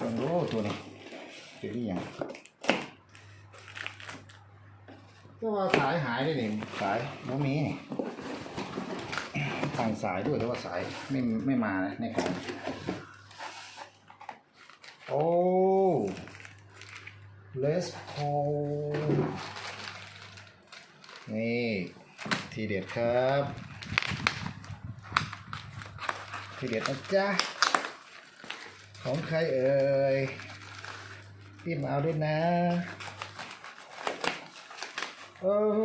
โอ้โหตัวนี้เดี๋ยวนี้ยังก็ว่าสายหายได้นี่สายบ่มีนี่ฟังสายด้วยแต่ว่าสายไม่ไม่มานะในของโอ้เลสโพนี่ทีเด็ดครับทีเด็ดนะจ๊ะ ของใครเอ่ยพี่มาเอาด้วยนะ โอ้โห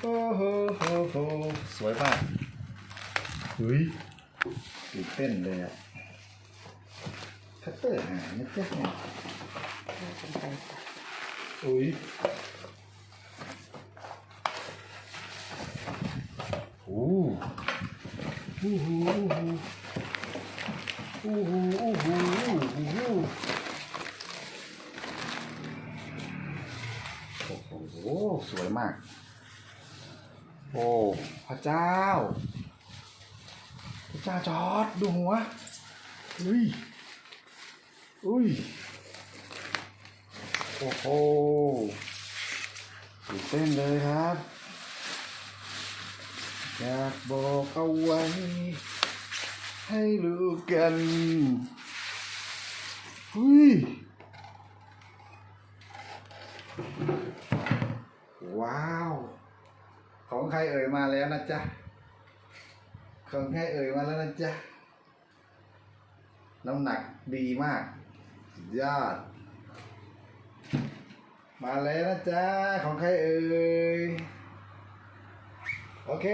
โอ้โหโอ้โหสวยมากเฮ้ยตื่นเต้นเลยอะคัตเตอร์หานะจ๊ะเนี่ยเป็นไปค่ะอุ้ยโอ้โอ้โหโอ้โหโอ้โหโอ้โห โอ้โหโอโห สวยมาก โอ้ พระเจ้า พระเจ้าจอดดูหัว อุ้ย อุ้ย โอ้โหตื่นเต้นเลยครับอยากบอกเอาไว้ ให้รู้กัน หุยว้าว ของใครเอ่ยมาแล้วนะจ๊ะ ของใครเอ่ยมาแล้วนะจ๊ะ น้ำหนักดีมาก ยอด มาแล้วนะจ๊ะ ของใครเอ่ย โอเค